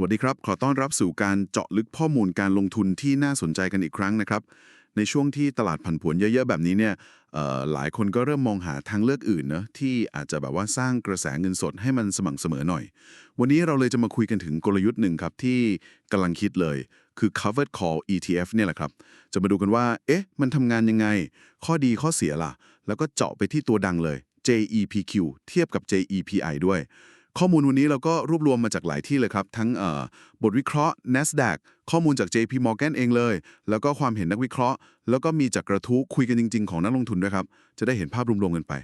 สวัสดีครับ ขอต้อนรับสู่การเจาะลึกข้อมูลการลงทุนที่น่าสนใจกันอีกครั้งนะครับ ในช่วงที่ตลาดผันผวนเยอะๆ แบบนี้เนี่ยหลายคนก็เริ่มมองหาทางเลือกอื่นเนะที่อาจจะแบบว่าสร้างกระแสเงินสดให้มันสม่ำเสมอหน่อย วันนี้เราเลยจะมาคุยกันถึงกลยุทธ์หนึ่งครับที่กำลังคิดเลยคือ covered call ETF เนี่ยแหละครับ จะมาดูกันว่า เอ๊ะ มันทำงานยังไง ข้อดีข้อเสียล่ะ แล้วก็เจาะไปที่ตัวดังเลย JEPQ เทียบกับ JEPI ด้วย ข้อมูลวันนี้เราก็รวบรวมมาจากหลายที่เลยครับ ทั้งเอ่อบทวิเคราะห์ NASDAQ ข้อมูลจาก JP Morgan เองเลย แล้วก็ความเห็นนักวิเคราะห์ แล้วก็มีจากกระทู้คุยกันจริง ๆ ของนักลงทุนด้วยครับ จะได้เห็นภาพรวมๆกันไป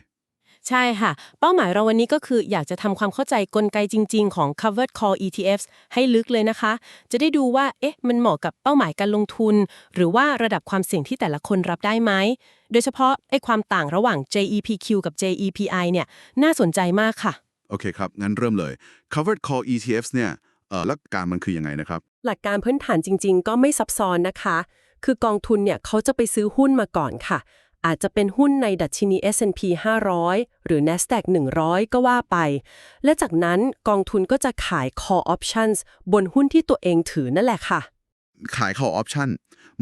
ใช่ค่ะ เป้าหมายเราวันนี้ก็คืออยากจะทำความเข้าใจกลไกจริง ๆ ของ covered call ETFs ให้ลึกเลยนะคะ จะได้ดูว่าเอ๊ะมันเหมาะกับเป้าหมายการลงทุน หรือว่าระดับความเสี่ยงที่แต่ละคนรับได้ไหมโดยเฉพาะไอ้ความต่างระหว่าง JEPQ กับ JEPI เนี่ยน่าสนใจมากค่ะ โอเคครับ งั้นเริ่มเลย covered call ETFs เนี่ยเอ่อหลักการมันคือยังไงนะครับ หลักการพื้นฐานจริง ๆ ก็ไม่ซับซ้อนนะคะ คือกองทุนเนี่ยเขาจะไปซื้อหุ้นมาก่อนค่ะ อาจจะเป็นหุ้นในดัชนี S&P 500 หรือ NASDAQ 100 ก็ว่าไป และจากนั้นกองทุนก็จะขาย call options บนหุ้นที่ตัวเองถือนั่นแหละค่ะ ขาย call option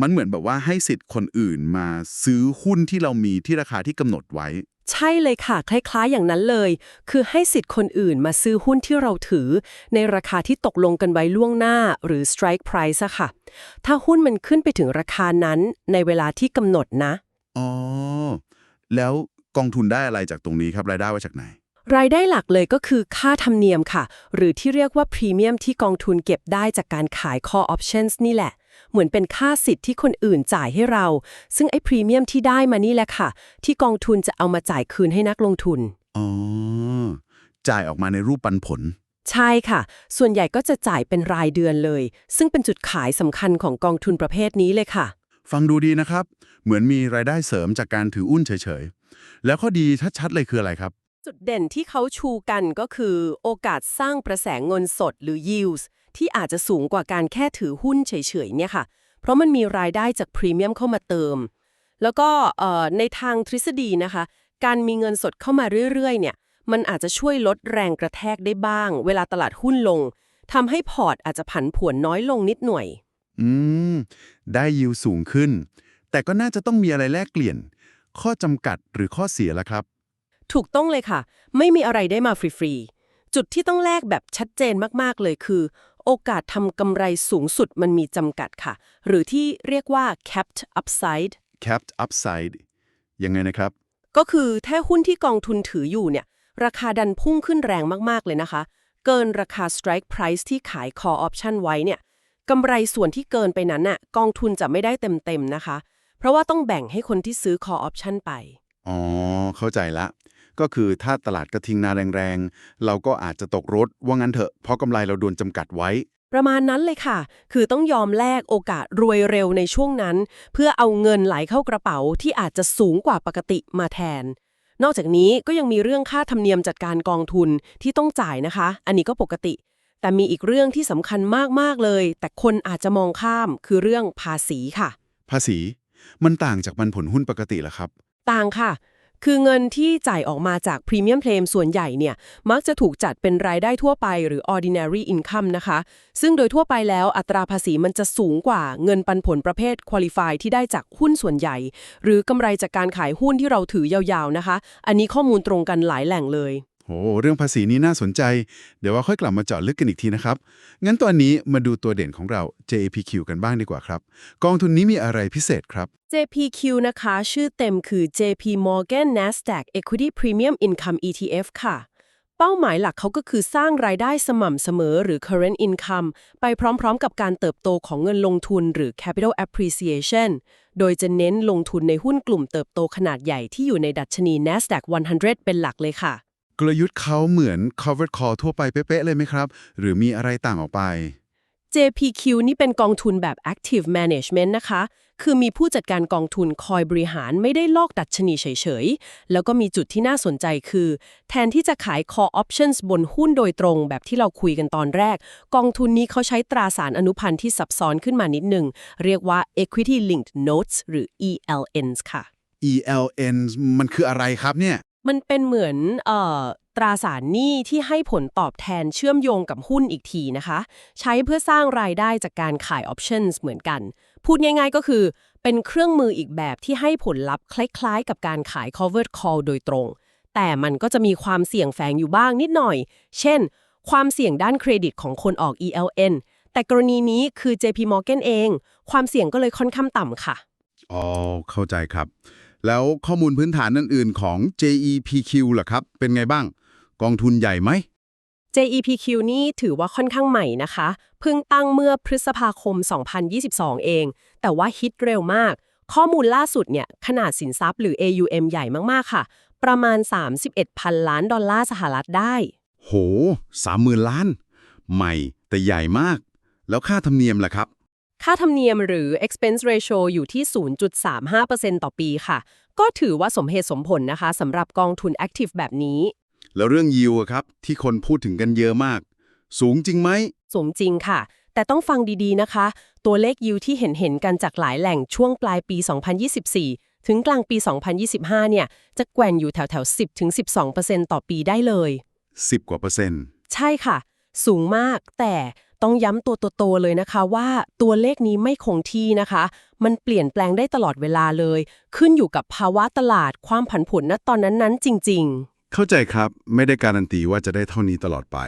มันเหมือนแบบว่าให้สิทธิ์คนอื่นมาซื้อหุ้นที่เรามีที่ราคาที่กำหนดไว้ ใช่เลยค่ะ คล้ายๆ อย่างนั้นเลย คือให้สิทธิ์คนอื่นมาซื้อหุ้นที่เราถือ ในราคาที่ตกลงกันไว้ล่วงหน้าหรือ strike price อะค่ะ ถ้าหุ้นมันขึ้นไปถึงราคานั้นในเวลาที่กำหนดนะ อ๋อ แล้วกองทุนได้อะไรจากตรงนี้ครับ รายได้มาจากไหน รายได้หลักเลยก็คือค่าธรรมเนียมค่ะ หรือที่เรียกว่าพรีเมียมที่กองทุนเก็บได้จากการขาย call options นี่แหละ เหมือนเป็นค่าสิทธิ์ที่คนอื่นจ่ายให้เรา ซึ่งไอ้พรีเมียมที่ได้มานี่แหละค่ะ ที่กองทุนจะเอามาจ่ายคืนให้นักลงทุน อ๋อ จ่ายออกมาในรูปปันผล ใช่ค่ะ ส่วนใหญ่ก็จะจ่ายเป็นรายเดือนเลย ซึ่งเป็นจุดขายสำคัญของกองทุนประเภทนี้เลยค่ะ ฟังดูดีนะครับ เหมือนมีรายได้เสริมจากการถือหุ้นเฉยๆ แล้วข้อดีชัดๆเลยคืออะไรครับจุดเด่นที่เขาชูกันก็คือโอกาสสร้างประแสเงินสดหรือ yields ที่อาจจะสูงกว่าการแค่ถือหุ้นเฉยๆเนี่ยค่ะ เพราะมันมีรายได้จากพรีเมียมเข้ามาเติม แล้วก็เอ่อในทางทฤษฎีนะคะ การมีเงินสดเข้ามาเรื่อยๆ เนี่ย มันอาจจะช่วยลดแรงกระแทกได้บ้าง เวลาตลาดหุ้นลงทำให้พอร์ตอาจจะผันผวนน้อยลงนิดหน่อย อืม ได้ยิวสูงขึ้น แต่ก็น่าจะต้องมีอะไรแลกเปลี่ยน ข้อจำกัดหรือข้อเสียละครับ ถูกต้องเลยค่ะ ไม่มีอะไรได้มาฟรีๆ จุดที่ต้องแลกแบบชัดเจนมากๆเลยคือ โอกาสทำกำไรสูงสุดมันมีจำกัดค่ะ หรือที่เรียกว่า capped upside capped upside ยังไงนะครับ ก็คือถ้าหุ้นที่กองทุนถืออยู่เนี่ย ราคาดันพุ่งขึ้นแรงมากๆเลยนะคะ เกินราคา strike price ที่ขาย call option ไว้เนี่ยกำไรส่วนที่เกินไปนั้นน่ะกองทุนจะไม่ได้เต็มๆนะคะ เพราะว่าต้องแบ่งให้คนที่ซื้อ call option ไป อ๋อ เข้าใจละ ก็คือถ้าตลาดกระทิงนาแรงๆ เราก็อาจจะตกรถว่างั้นเถอะ เพราะกำไรเราโดนจำกัดไว้ ประมาณนั้นเลยค่ะ คือต้องยอมแลกโอกาสรวยเร็วในช่วงนั้น เพื่อเอาเงินไหลเข้ากระเป๋าที่อาจจะสูงกว่าปกติมาแทน นอกจากนี้ก็ยังมีเรื่องค่าธรรมเนียมจัดการกองทุนที่ต้องจ่ายนะคะ อันนี้ก็ปกติ แต่มีอีกเรื่องที่สำคัญมากๆเลย แต่คนอาจจะมองข้ามคือเรื่องภาษีค่ะ ภาษี มันต่างจากปันผลหุ้นปกติเหรอครับ ต่างค่ะ คือเงินที่จ่ายออกมาจากพรีเมียมเพลมส่วนใหญ่เนี่ย มักจะถูกจัดเป็นรายได้ทั่วไปหรือ ordinary income นะคะ ซึ่งโดยทั่วไปแล้วอัตราภาษีมันจะสูงกว่าเงินปันผลประเภท qualify ที่ได้จากหุ้นส่วนใหญ่ หรือกำไรจากการขายหุ้นที่เราถือยาวๆนะคะ อันนี้ข้อมูลตรงกันหลายแหล่งเลย เรื่องภาษีนี้น่าสนใจ เดี๋ยวว่าค่อยกลับมาเจาะลึกกันอีกทีนะครับ งั้นตอนนี้มาดูตัวเด่นของเรา J P Q กันบ้างดีกว่าครับ กองทุนนี้มีอะไรพิเศษครับ JPQ นะคะ ชื่อเต็มคือ JP Morgan Nasdaq Equity Premium Income ETF ค่ะ เป้าหมายหลักเขาก็คือสร้างรายได้สม่ำเสมอหรือ current income ไปพร้อมๆ กับการเติบโตของเงินลงทุนหรือ capital appreciation โดยจะเน้นลงทุนในหุ้นกลุ่มเติบโตขนาดใหญ่ที่อยู่ในดัชนี Nasdaq 100 เป็นหลักเลยค่ะ กลยุทธ์เขาเหมือน covered call ทั่วไปเป๊ะๆเลยไหมครับ หรือมีอะไรต่างออกไป JPQ นี่เป็นกองทุนแบบ active management นะคะ คือมีผู้จัดการกองทุนคอยบริหารไม่ได้ลอกดัชนีเฉยๆ แล้วก็มีจุดที่น่าสนใจคือ แทนที่จะขาย call options บนหุ้นโดยตรงแบบที่เราคุยกันตอนแรก กองทุนนี้เขาใช้ตราสารอนุพันธ์ที่ซับซ้อนขึ้นมานิดหนึ่งเรียกว่า equity linked notes หรือ ELNs ค่ะ ELN มันคืออะไรครับเนี่ย มันเป็นเหมือนเอ่อตราสารหนี้ที่ให้ผลตอบแทนเชื่อมโยงกับหุ้นอีกทีนะคะ ใช้เพื่อสร้างรายได้จากการขายออปชั่นเหมือนกัน พูดง่ายๆก็คือ เป็นเครื่องมืออีกแบบที่ให้ผลลัพธ์คล้ายๆ กับการขาย covered call โดยตรง แต่มันก็จะมีความเสี่ยงแฝงอยู่บ้างนิดหน่อย เช่น ความเสี่ยงด้านเครดิตของคนออก ELN แต่กรณีนี้คือ JP Morgan เอง ความเสี่ยงก็เลยค่อนข้างต่ำค่ะ อ๋อ เข้าใจครับ แล้วข้อมูลพื้นฐานอื่นๆของ JEPQ ล่ะครับ เป็นไงบ้าง กองทุนใหญ่ไหม JEPQ นี่ถือว่าค่อนข้างใหม่นะคะ เพิ่งตั้งเมื่อพฤษภาคม 2022 เอง แต่ว่าฮิตเร็วมาก ข้อมูลล่าสุดเนี่ย ขนาดสินทรัพย์หรือ AUM ใหญ่มากๆค่ะ ประมาณ 31พันล้านดอลลาร์สหรัฐได้ โหสามหมื่นล้าน ใหม่แต่ใหญ่มาก แล้วค่าธรรมเนียมล่ะครับ ค่าธรรมเนียมหรือ expense ratio อยู่ที่ 0.35%ต่อปีค่ะ ก็ถือว่าสมเหตุสมผลนะคะสำหรับกองทุน active แบบนี้ แล้วเรื่องยิวครับ ที่คนพูดถึงกันเยอะมาก สูงจริงไหม สูงจริงค่ะ แต่ต้องฟังดีๆนะคะ ตัวเลขยิวที่เห็นเห็นๆกันจากหลายแหล่งช่วงปลายปี 2024 ถึงกลางปี 2025 เนี่ย จะแกว่งอยู่แถวๆ10-12%ต่อปีได้เลย 10 กว่าเปอร์เซ็นต์ ใช่ค่ะ สูงมากแต่ ต้องย้ำตัวโตๆเลยนะคะว่าตัวเลขนี้ไม่คงที่นะคะ มันเปลี่ยนแปลงได้ตลอดเวลาเลย ขึ้นอยู่กับภาวะตลาดความผันผวนณตอนนั้นๆ จริง ๆ เข้าใจครับไม่ได้การันตีว่าจะได้เท่านี้ตลอดไป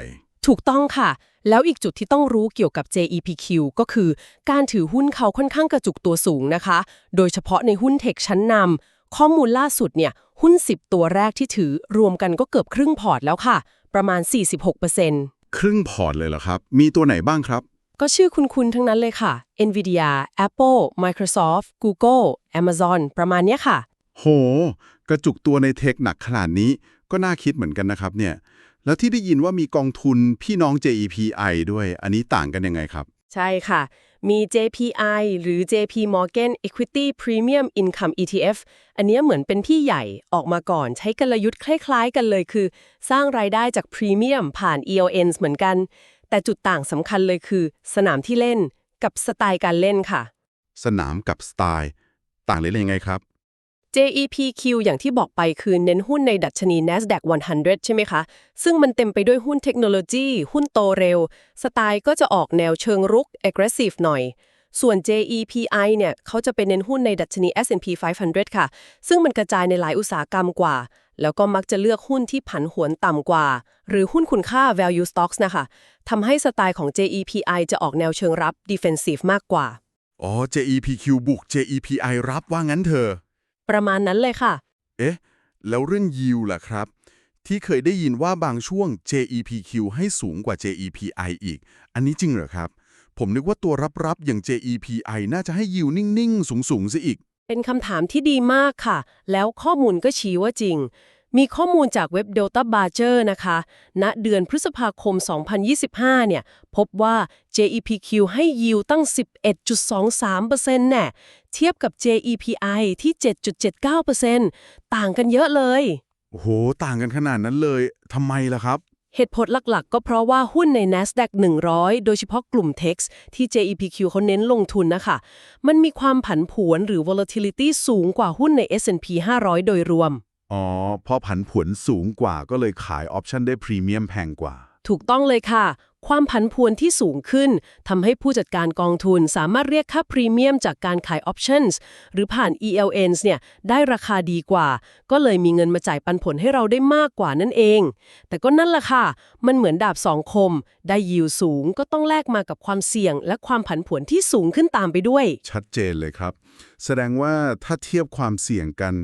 ถูกต้องค่ะ แล้วอีกจุดที่ต้องรู้เกี่ยวกับ JEPQ ก็คือ การถือหุ้นเขาค่อนข้างกระจุกตัวสูงนะคะ โดยเฉพาะในหุ้นเทคชั้นนำข้อมูลล่าสุดเนี่ยหุ้น 10 ตัวแรกที่ถือรวมกันก็เกือบครึ่งพอร์ตแล้วค่ะ ประมาณ 46% ครึ่งพอร์ตเลยเหรอครับ มีตัวไหนบ้างครับ ก็ชื่อคุณๆทั้งนั้นเลยค่ะ Nvidia Apple Microsoft Google Amazon ประมาณเนี้ยค่ะ โห กระจุกตัวในเทคหนักขนาดนี้ก็น่าคิดเหมือนกันนะครับเนี่ย แล้วที่ได้ยินว่ามีกองทุนพี่น้อง JEPI ด้วย อันนี้ต่างกันยังไงครับ ใช่ค่ะ มี JPI หรือ JP Morgan Equity Premium Income ETF อันนี้เหมือนเป็นพี่ใหญ่ออกมาก่อนใช้กลยุทธ์คล้ายๆกันเลยคือ สร้างรายได้จากพรีเมียมผ่าน EONs เหมือนกัน แต่จุดต่างสำคัญเลยคือ สนามที่เล่นกับสไตล์การเล่นค่ะ สนามกับสไตล์ ต่างเลยยังไงครับ JEPQ อย่างที่บอกไปคือเน้นหุ้นในดัชนี NASDAQ 100 ใช่ไหมคะ ซึ่งมันเต็มไปด้วยหุ้นเทคโนโลยี หุ้นโตเร็ว สไตล์ก็จะออกแนวเชิงรุก aggressive หน่อย ส่วน JEPI เนี่ยเขาจะเป็นเน้นหุ้นในดัชนี S&P 500 ค่ะ ซึ่งมันกระจายในหลายอุตสาหกรรมกว่า แล้วก็มักจะเลือกหุ้นที่ผันผวนต่ำกว่า หรือหุ้นคุณค่า value stocks นะคะทำให้สไตล์ของ JEPI จะออกแนวเชิงรับ defensive มากกว่า อ๋อ JEPQ บุก JEPI รับว่างั้นเถอะ ประมาณนั้นเลยค่ะ เอ๊ะ แล้วเรื่องยิวล่ะครับ ที่เคยได้ยินว่าบางช่วง JEPQ ให้สูงกว่า JEPI อีก อันนี้จริงเหรอครับ ผมนึกว่าตัวรับๆอย่าง JEPI น่าจะให้ยิวนิ่งๆ สูงๆซะอีก เป็นคำถามที่ดีมากค่ะ แล้วข้อมูลก็ชี้ว่าจริง มีข้อมูลจากเว็บ Delta Badger นะคะ ณ เดือนพฤษภาคม 2025 เนี่ย พบว่า JEPQ ให้ยิวตั้ง 11.23%แน่ เทียบกับ JEPI ที่ 7.79%ต่างกันเยอะเลย โอ้โห ต่างกันขนาดนั้นเลยทำไมล่ะครับ เหตุผลหลักๆ ก็เพราะว่าหุ้นใน NASDAQ 100 โดยเฉพาะกลุ่ม TEX ที่ JEPQ เขาเน้นลงทุนนะคะ มันมีความผันผวนหรือ volatility สูงกว่าหุ้นใน S&P 500 โดยรวม อ๋อ เพราะผันผวนสูงกว่าก็เลยขายออปชันได้พรีเมียมแพงกว่า ถูกต้องเลยค่ะ ความผันพวนที่สูงขึ้นทำให้ผู้จัดการกองทุนสามารถเรียกค่าพรีเมียมจากการขายออปชั่นหรือผ่าน ELNs เนี่ยได้ราคาดีกว่า ก็เลยมีเงินมาจ่ายปันผลให้เราได้มากกว่านั่นเอง แต่ก็นั่นแหละค่ะ มันเหมือนดาบสองคม ได้ยิวสูงก็ต้องแลกมากับความเสี่ยง และความผันผวนที่สูงขึ้นตามไปด้วย ชัดเจนเลยครับ แสดงว่าถ้าเทียบความเสี่ยงกัน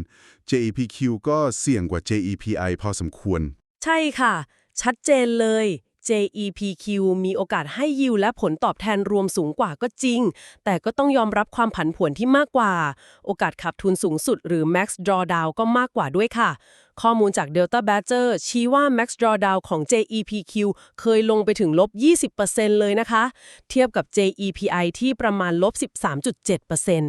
JEPQ ก็เสี่ยงกว่า JEPI พอสมควร ใช่ค่ะ ชัดเจนเลย JEPQ มีโอกาสให้ยิวและผลตอบแทนรวมสูงกว่าก็จริง แต่ก็ต้องยอมรับความผันผวนที่มากกว่า โอกาสขับทุนสูงสุดหรือ max drawdown ก็มากกว่าด้วยค่ะ ข้อมูลจาก Delta Badger ชี้ว่า max drawdown ของ JEPQ เคยลงไปถึงลบ 20%เลยนะคะ เทียบกับ JEPI ที่ประมาณลบ 13.7%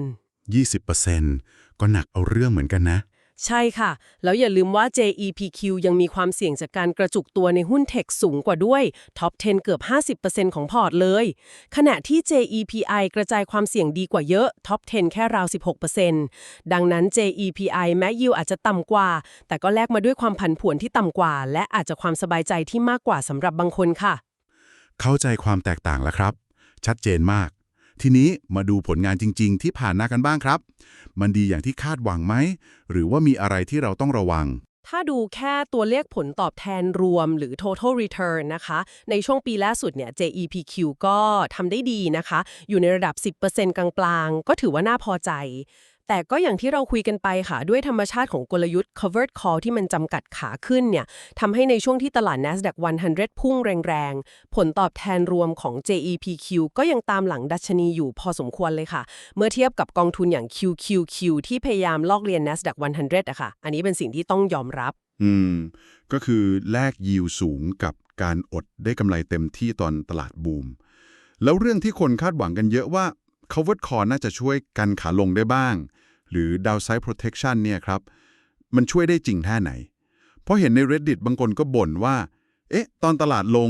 20%ก็หนักเอาเรื่องเหมือนกันนะ ใช่ค่ะ แล้วอย่าลืมว่า JEPQ ยังมีความเสี่ยงจากการกระจุกตัวในหุ้นเทคสูงกว่าด้วยท็อป 10 เกือบ 50%ของพอร์ตเลย ขณะที่ JEPI กระจายความเสี่ยงดีกว่าเยอะท็อป 10 แค่ราว 16%ดังนั้น JEPI แม้ยิวอาจจะต่ำกว่า แต่ก็แลกมาด้วยความผันผวนที่ต่ำกว่า และอาจจะความสบายใจที่มากกว่าสำหรับบางคนค่ะ เข้าใจความแตกต่างแล้วครับ ชัดเจนมาก ทีนี้มาดูผลงานจริง ๆ ที่ผ่านหน้ากันบ้างครับ มันดีอย่างที่คาดหวังไหม หรือว่ามีอะไรที่เราต้องระวัง ถ้าดูแค่ตัวเลขผลตอบแทนรวมหรือ total return นะคะ ในช่วงปีล่าสุดเนี่ย JEPQ ก็ทำได้ดีนะคะ อยู่ในระดับ 10%กลางๆ ก็ถือว่าน่าพอใจ แต่ก็อย่างที่เราคุยกันไปค่ะ ด้วยธรรมชาติของกลยุทธ์ covered call ที่มันจำกัดขาขึ้นเนี่ยทำให้ในช่วงที่ตลาด NASDAQ 100 พุ่งแรงๆ ผลตอบแทนรวมของ JEPQ ก็ยังตามหลังดัชนีอยู่พอสมควรเลยค่ะ เมื่อเทียบกับกองทุนอย่าง QQQ ที่พยายามลอกเลียน NASDAQ 100อะค่ะ อันนี้เป็นสิ่งที่ต้องยอมรับ อืม ก็คือแลกยิวสูงกับการอดได้กำไรเต็มที่ตอนตลาดบูม แล้วเรื่องที่คนคาดหวังกันเยอะว่า covered call น่าจะช่วยกันขาลงได้บ้าง หรือ downside protection เนี่ยครับ มันช่วยได้จริงแค่ไหน เพราะเห็นใน reddit บางคนก็บ่นว่า เอ๊ะ ตอนตลาดลง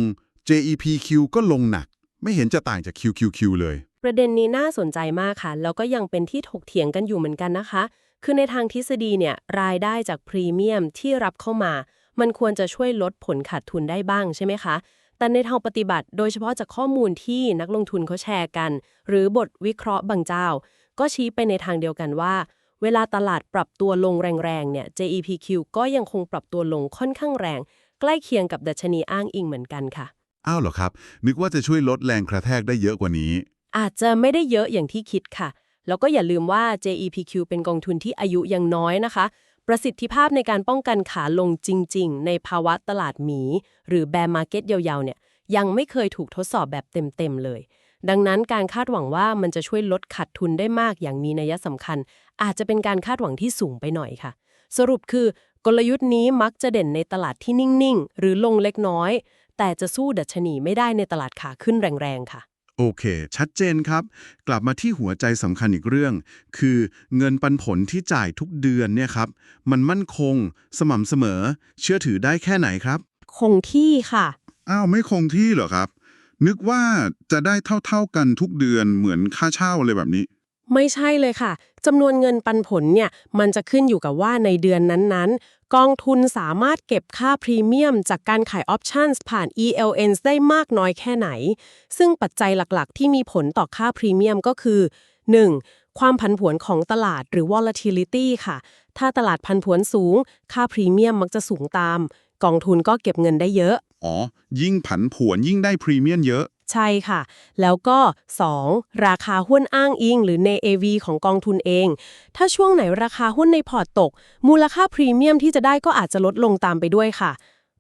JEPQ ก็ลงหนัก ไม่เห็นจะต่างจาก QQQ เลย ประเด็นนี้น่าสนใจมากค่ะ แล้วก็ยังเป็นที่ถกเถียงกันอยู่เหมือนกันนะคะ คือในทางทฤษฎีเนี่ยรายได้จากพรีเมียมที่รับเข้ามา มันควรจะช่วยลดผลขาดทุนได้บ้างใช่ไหมคะแต่ในทางปฏิบัติโดยเฉพาะจากข้อมูลที่นักลงทุนเขาแชร์กัน หรือบทวิเคราะห์บางเจ้า ก็ชี้ไปในทางเดียวกันว่า เวลาตลาดปรับตัวลงแรงๆเนี่ย JEPQ ก็ยังคงปรับตัวลงค่อนข้างแรง ใกล้เคียงกับดัชนีอ้างอิงเหมือนกันค่ะ อ้าวเหรอครับ นึกว่าจะช่วยลดแรงกระแทกได้เยอะกว่านี้ อาจจะไม่ได้เยอะอย่างที่คิดค่ะ แล้วก็อย่าลืมว่า JEPQ เป็นกองทุนที่อายุยังน้อยนะคะ ประสิทธิภาพในการป้องกันขาลงจริง ๆ ในภาวะตลาดหมี หรือ bear market ยาวๆเนี่ยยังไม่เคยถูกทดสอบแบบเต็มๆเลย ดังนั้นการคาดหวังว่ามันจะช่วยลดขาดทุนได้มากอย่างมีนัยสำคัญ อาจจะเป็นการคาดหวังที่สูงไปหน่อยค่ะ สรุปคือกลยุทธ์นี้มักจะเด่นในตลาดที่นิ่งๆ หรือลงเล็กน้อย แต่จะสู้ดัชนีไม่ได้ในตลาดขาขึ้นแรงๆ ค่ะ โอเค ชัดเจนครับ กลับมาที่หัวใจสำคัญอีกเรื่อง คือเงินปันผลที่จ่ายทุกเดือนเนี่ยครับ มันมั่นคง สม่ำเสมอ เชื่อถือได้แค่ไหนครับ คงที่ค่ะ อ้าว ไม่คงที่เหรอครับ นึกว่าจะได้เท่าๆกันทุกเดือนเหมือนค่าเช่าเลยแบบนี้ ไม่ใช่เลยค่ะจำนวนเงินปันผลเนี่ยมันจะขึ้นอยู่กับว่าในเดือนนั้นๆ กองทุนสามารถเก็บค่าพรีเมียม จากการขายออปชั่นผ่าน ELNs ได้มากน้อยแค่ไหน ซึ่งปัจจัยหลักๆ ที่มีผลต่อค่าพรีเมียมก็คือ 1. ความผันผวนของตลาดหรือ volatility ค่ะ ถ้าตลาดผันผวนสูง ค่าพรีเมียมมักจะสูงตาม กองทุนก็เก็บเงินได้เยอะ อ๋อ ยิ่งผันผวนยิ่งได้พรีเมียมเยอะ ใช่ค่ะ แล้วก็ 2. ราคาหุ้นอ้างอิง หรือ NAV ของกองทุนเอง ถ้าช่วงไหนราคาหุ้นในพอร์ตตก มูลค่าพรีเมียมที่จะได้ก็อาจจะลดลงตามไปด้วยค่ะ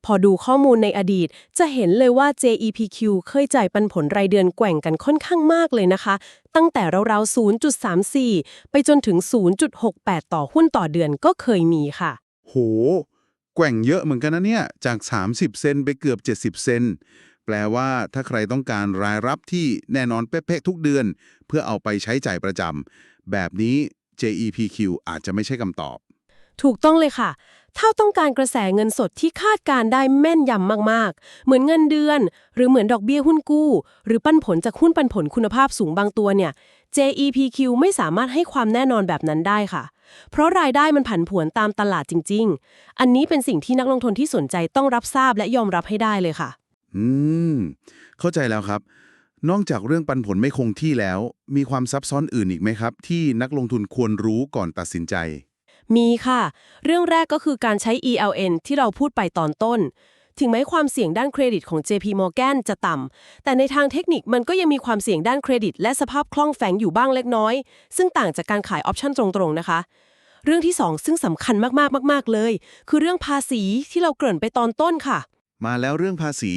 พอดูข้อมูลในอดีต จะเห็นเลยว่า JEPQ เคยจ่ายปันผลรายเดือนแกว่งกันค่อนข้างมากเลยนะคะ ตั้งแต่ราวๆ0.34 ไปจนถึง 0.68 ต่อหุ้นต่อเดือนก็เคยมีค่ะ โหแก ว่งเยอะเหมือนกันนะเนี่ย จาก 30 เซนไปเกือบ 70 เซน แปลว่าถ้าใครต้องการรายรับที่แน่นอนเป๊ะๆทุกเดือน เพื่อเอาไปใช้จ่ายประจำ แบบนี้ JEPQ อาจจะไม่ใช่คำตอบ ถูกต้องเลยค่ะ ถ้าต้องการกระแสเงินสดที่คาดการได้แม่นยำมากๆ เหมือนเงินเดือน หรือเหมือนดอกเบี้ยหุ้นกู้ หรือปันผลจากหุ้นปันผลคุณภาพสูงบางตัวเนี่ย JEPQ ไม่สามารถให้ความแน่นอนแบบนั้นได้ค่ะ เพราะรายได้มันผันผวนตามตลาดจริง ๆ อันนี้เป็นสิ่งที่นักลงทุนที่สนใจต้องรับทราบและยอมรับให้ได้เลยค่ะ อืม เข้าใจแล้วครับ นอกจากเรื่องปันผลไม่คงที่แล้ว มีความซับซ้อนอื่นอีกไหมครับ ที่นักลงทุนควรรู้ก่อนตัดสินใจ มีค่ะ เรื่องแรกก็คือการใช้ ELN ที่เราพูดไปตอนต้น ถึงแม้ความเสี่ยงด้านเครดิตของ JP Morgan จะต่ำ แต่ในทางเทคนิคมันก็ยังมีความเสี่ยงด้านเครดิต และสภาพคล่องแฝงอยู่บ้างเล็กน้อย ซึ่งต่างจากการขายออปชั่นตรงๆนะคะ เรื่องที่ 2 ซึ่งสำคัญมากๆมากๆเลย คือเรื่องภาษีที่เราเกริ่นไปตอนต้นค่ะ มาแล้วเรื่องภาษี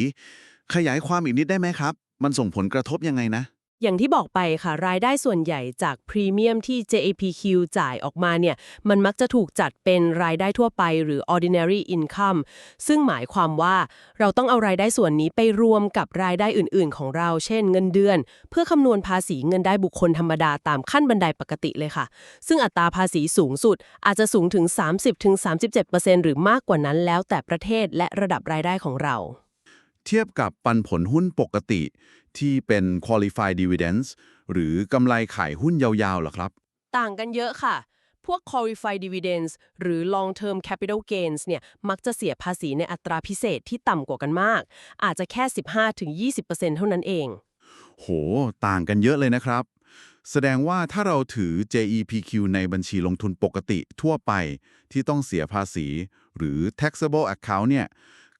ขยายความอีกนิดได้ไหมครับ มันส่งผลกระทบยังไงนะ อย่างที่บอกไปค่ะ รายได้ส่วนใหญ่จากพรีเมียมที่ JAPQ จ่ายออกมาเนี่ย มันมักจะถูกจัดเป็นรายได้ทั่วไปหรือ ordinary income ซึ่งหมายความว่าเราต้องเอารายได้ส่วนนี้ไปรวมกับรายได้อื่น ๆ ของเรา เช่นเงินเดือน เพื่อคำนวณภาษีเงินได้บุคคลธรรมดาตามขั้นบันไดปกติเลยค่ะ ซึ่งอัตราภาษีสูงสุดอาจจะสูงถึง 30-37%หรือมากกว่านั้นแล้วแต่ประเทศและระดับรายได้ของเรา เทียบกับปันผลหุ้นปกติที่เป็น qualified dividends หรือกำไรขายหุ้นยาวๆเหรอครับ ต่างกันเยอะค่ะ พวก qualified dividends หรือ long term capital gains เนี่ย มักจะเสียภาษีในอัตราพิเศษที่ต่ำกว่ากันมาก อาจจะแค่ 15-20%เท่านั้นเอง โห ต่างกันเยอะเลยนะครับ แสดงว่าถ้าเราถือ JEPQ ในบัญชีลงทุนปกติทั่วไปที่ต้องเสียภาษี หรือ taxable account เนี่ย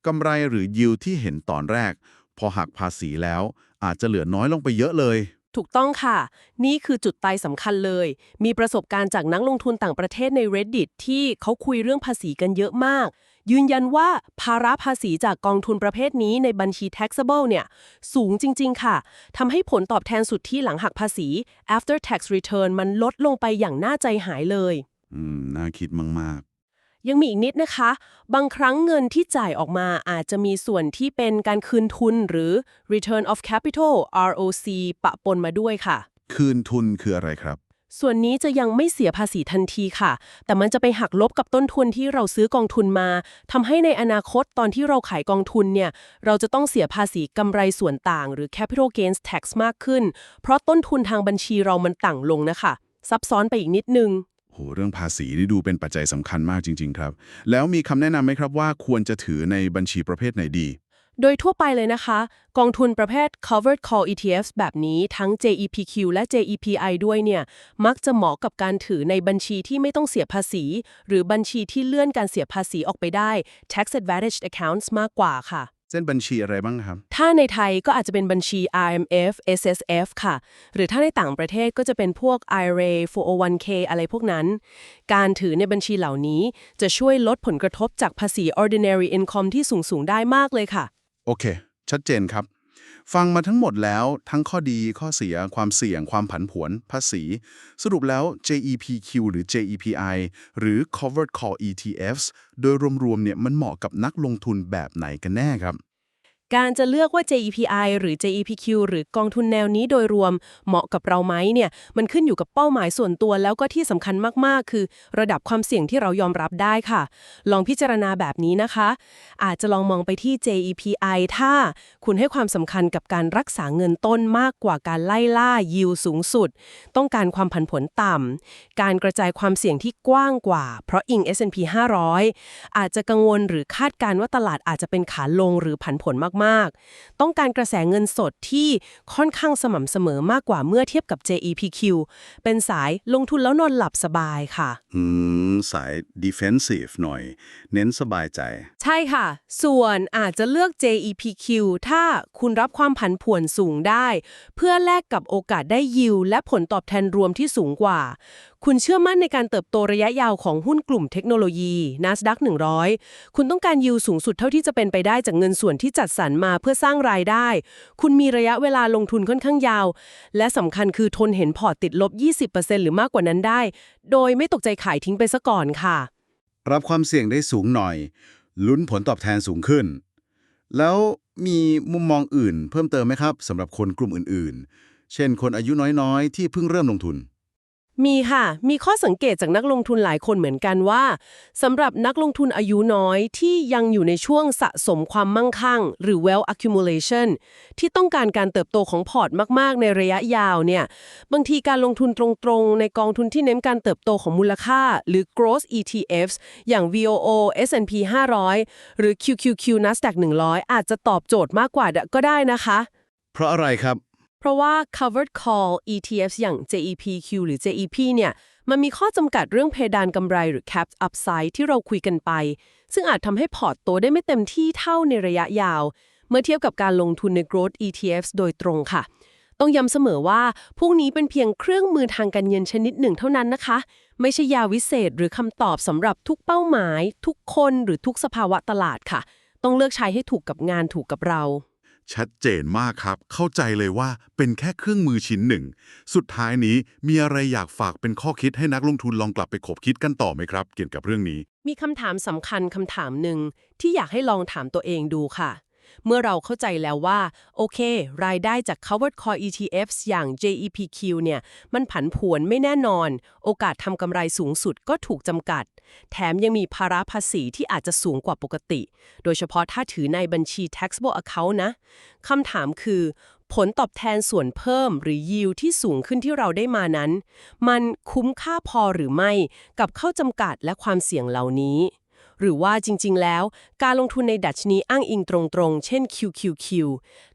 กำไรหรือ yield ที่เห็นตอนแรก พอหักภาษีแล้ว อาจจะเหลือน้อยลงไปเยอะเลย ถูกต้องค่ะ นี่คือจุดตายสำคัญเลย มีประสบการณ์จากนักลงทุนต่างประเทศใน Reddit ที่เขาคุยเรื่องภาษีกันเยอะมาก ยืนยันว่าภาระภาษีจากกองทุนประเภทนี้ในบัญชี taxable เนี่ย สูงจริง ๆ ค่ะทำให้ผลตอบแทนสุดที่หลังหักภาษี after tax return มันลดลงไปอย่างน่าใจหายเลย อืม น่าคิดมาก ยังมีอีกนิดนะคะ บางครั้งเงินที่จ่ายออกมาอาจจะมีส่วนที่เป็นการคืนทุนหรือ return of capital ROC ปะปนมาด้วยค่ะๆคืนทุนคืออะไรครับ ส่วนนี้จะยังไม่เสียภาษีทันทีค่ะ แต่มันจะไปหักลบกับต้นทุนที่เราซื้อกองทุนมาทำให้ในอนาคตตอนที่เราขายกองทุนเนี่ย เราจะต้องเสียภาษีกำไรส่วนต่าง หรือ capital gains tax มากขึ้น เพราะต้นทุนทางบัญชีเรามันต่างลงนะคะ ซับซ้อนไปอีกนิดนึง โหเรื่องภาษีนี่ดูเป็นปัจจัยสำคัญมากจริง ๆ ครับ แล้วมีคำแนะนำไหมครับว่าควรจะถือในบัญชีประเภทไหนดี โดยทั่วไปเลยนะคะ กองทุนประเภท covered call ETFs แบบนี้ทั้ง JEPQ และ JEPI ด้วยเนี่ย มักจะเหมาะกับการถือในบัญชีที่ไม่ต้องเสียภาษี หรือบัญชีที่เลื่อนการเสียภาษีออกไปได้ tax Advantage accounts มากกว่าค่ะ ส้นบัญชีอะไรบ้างครับ ถ้าในไทยก็อาจจะเป็นบัญชี RMF SSF ค่ะ หรือถ้าในต่างประเทศก็จะเป็นพวก IRA 401k อะไรพวกนั้น การถือในบัญชีเหล่านี้จะช่วยลดผลกระทบจากภาษี ordinary income ที่สูงๆได้มากเลยค่ะ โอเค ชัดเจนครับ ฟังมาทั้งหมดแล้วทั้งข้อดีข้อเสีย ความเสี่ยง ความผันผวน ภาษี สรุปแล้ว JEPQ หรือ JEPI หรือ Covered Call ETFs โดยรวมๆเนี่ยมันเหมาะกับนักลงทุนแบบไหนกันแน่ครับ การจะเลือกว่า JEPI หรือ JEPQ หรือกองทุนแนวนี้โดยรวมเหมาะกับเราไหมเนี่ย มันขึ้นอยู่กับเป้าหมายส่วนตัวแล้วก็ที่สำคัญมาก ๆ คือ ระดับความเสี่ยงที่เรายอมรับได้ค่ะ ลองพิจารณาแบบนี้นะคะ อาจจะลองมองไปที่ JEPI ถ้าคุณให้ความสำคัญกับการรักษาเงินต้นมากกว่าการไล่ล่ายิวสูงสุด ต้องการความผันผวนต่ำการกระจายความเสี่ยงที่กว้างกว่า เพราะอิง S&P 500 อาจจะกังวลหรือคาดการณ์ว่าตลาดอาจจะเป็นขาลงหรือผันผวนมากๆต้องการกระแสเงินสดที่ค่อนข้างสม่ำเสมอมากกว่าเมื่อเทียบกับ JEPQ เป็นสายลงทุนแล้วนอนหลับสบายค่ะ อืม สาย defensive หน่อย เน้นสบายใจ ใช่ค่ะ ส่วนอาจจะเลือก JEPQ ถ้าคุณรับความผันผวนสูงได้ เพื่อแลกกับโอกาสได้ยิวและผลตอบแทนรวมที่สูงกว่า คุณเชื่อมั่นในการเติบโตระยะยาวของหุ้นกลุ่มเทคโนโลยี NASDAQ 100 คุณต้องการยิวสูงสุดเท่าที่จะเป็นไปได้จากเงินส่วนที่จัดสรรมาเพื่อสร้างรายได้ คุณมีระยะเวลาลงทุนค่อนข้างยาว และสำคัญคือทนเห็นพอร์ตติดลบ 20%หรือมากกว่านั้นได้ โดยไม่ตกใจขายทิ้งไปซะก่อนค่ะ รับความเสี่ยงได้สูงหน่อย ลุ้นผลตอบแทนสูงขึ้น แล้วมีมุมมองอื่น เพิ่มเติมไหมครับสำหรับคนกลุ่มอื่น ๆ เช่น คนอายุน้อยๆ ที่เพิ่งเริ่มลงทุน มีค่ะ มีข้อสังเกตจากนักลงทุนหลายคนเหมือนกันว่าสำหรับนักลงทุนอายุน้อยที่ยังอยู่ในช่วงสะสมความมั่งคั่ง หรือ wealth accumulation ที่ต้องการการเติบโตของพอร์ตมาก ๆ ในระยะยาวเนี่ยบางทีการลงทุนตรงๆ ในกองทุนที่เน้นการเติบโตของมูลค่า หรือ growth ETFs อย่าง VOO S&P 500 หรือ QQQ Nasdaq 100 อาจจะตอบโจทย์มากกว่าก็ได้นะคะ เพราะอะไรครับ เพราะว่า covered call ETFs อย่าง JEPQ หรือ JEP เนี่ยมันมีข้อจำกัดเรื่องเพดานกำไรหรือ cap upside ที่เราคุยกันไป ซึ่งอาจทำให้พอร์ตโตได้ไม่เต็มที่เท่าในระยะยาว เมื่อเทียบกับการลงทุนใน growth ETFs โดยตรงค่ะ ต้องย้ำเสมอว่า พวกนี้เป็นเพียงเครื่องมือทางการเงินชนิดหนึ่งเท่านั้นนะคะ ไม่ใช่ยาวิเศษหรือคำตอบสำหรับทุกเป้าหมาย ทุกคนหรือทุกสภาวะตลาดค่ะ ต้องเลือกใช้ให้ถูกกับงานถูกกับเรา ชัดเจนมากครับ เข้าใจเลยว่าเป็นแค่เครื่องมือชิ้นหนึ่ง สุดท้ายนี้มีอะไรอยากฝากเป็นข้อคิดให้นักลงทุนลองกลับไปขบคิดกันต่อไหมครับ เกี่ยวกับเรื่องนี้ มีคำถามสำคัญคำถามหนึ่งที่อยากให้ลองถามตัวเองดูค่ะ เมื่อเราเข้าใจแล้วว่า โอเค รายได้จาก covered core ETFs อย่าง JEPQ เนี่ย มันผันผวนไม่แน่นอน โอกาสทำกำไรสูงสุดก็ถูกจำกัด แถมยังมีภาระภาษีที่อาจจะสูงกว่าปกติ โดยเฉพาะถ้าถือในบัญชี taxable account นะคำถามคือผลตอบแทนส่วนเพิ่มหรือ yield ที่สูงขึ้นที่เราได้มานั้น มันคุ้มค่าพอหรือไม่กับข้อจำกัดและความเสี่ยงเหล่านี้ หรือว่าจริง ๆ แล้ว การลงทุนในดัชนีอ้างอิงตรงๆ เช่น QQQ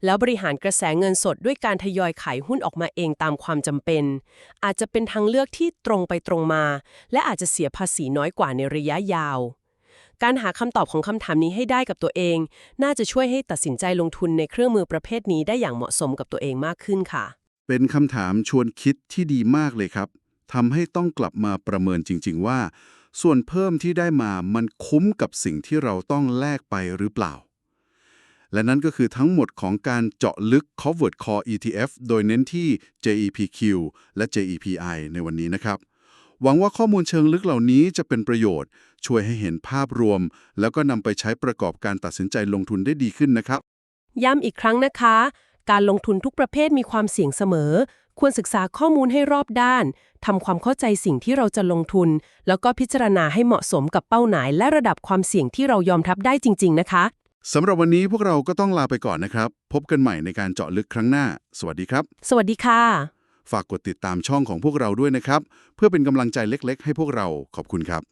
แล้วบริหารกระแสเงินสดด้วยการทยอยขายหุ้นออกมาเองตามความจำเป็น อาจจะเป็นทางเลือกที่ตรงไปตรงมา และอาจจะเสียภาษีน้อยกว่าในระยะยาว การหาคำตอบของคำถามนี้ให้ได้กับตัวเอง น่าจะช่วยให้ตัดสินใจลงทุนในเครื่องมือประเภทนี้ได้อย่างเหมาะสมกับตัวเองมากขึ้นค่ะ เป็นคำถามชวนคิดที่ดีมากเลยครับทำให้ต้องกลับมาประเมินจริง ๆ ว่า ส่วนเพิ่มที่ได้มามันคุ้มกับสิ่งที่เราต้องแลกไปหรือเปล่า และนั่นก็คือทั้งหมดของการเจาะลึก covered core ETF โดยเน้นที่ JEPQ และ JEPI ในวันนี้นะครับ หวังว่าข้อมูลเชิงลึกเหล่านี้จะเป็นประโยชน์ ช่วยให้เห็นภาพรวม แล้วก็นำไปใช้ประกอบการตัดสินใจลงทุนได้ดีขึ้นนะครับ ย้ำอีกครั้งนะคะ การลงทุนทุกประเภทมีความเสี่ยงเสมอ ควรศึกษาข้อมูลให้รอบด้านทำความเข้าใจสิ่งที่เราจะลงทุน แล้วก็พิจารณาให้เหมาะสมกับเป้าหมาย และระดับความเสี่ยงที่เรายอมรับได้จริง ๆ นะคะสำหรับวันนี้พวกเราก็ต้องลาไปก่อนนะครับ พบกันใหม่ในการเจาะลึกครั้งหน้า สวัสดีครับ สวัสดีค่ะ ฝากกดติดตามช่องของพวกเราด้วยนะครับ เพื่อเป็นกำลังใจเล็ก ๆ ให้พวกเราขอบคุณครับ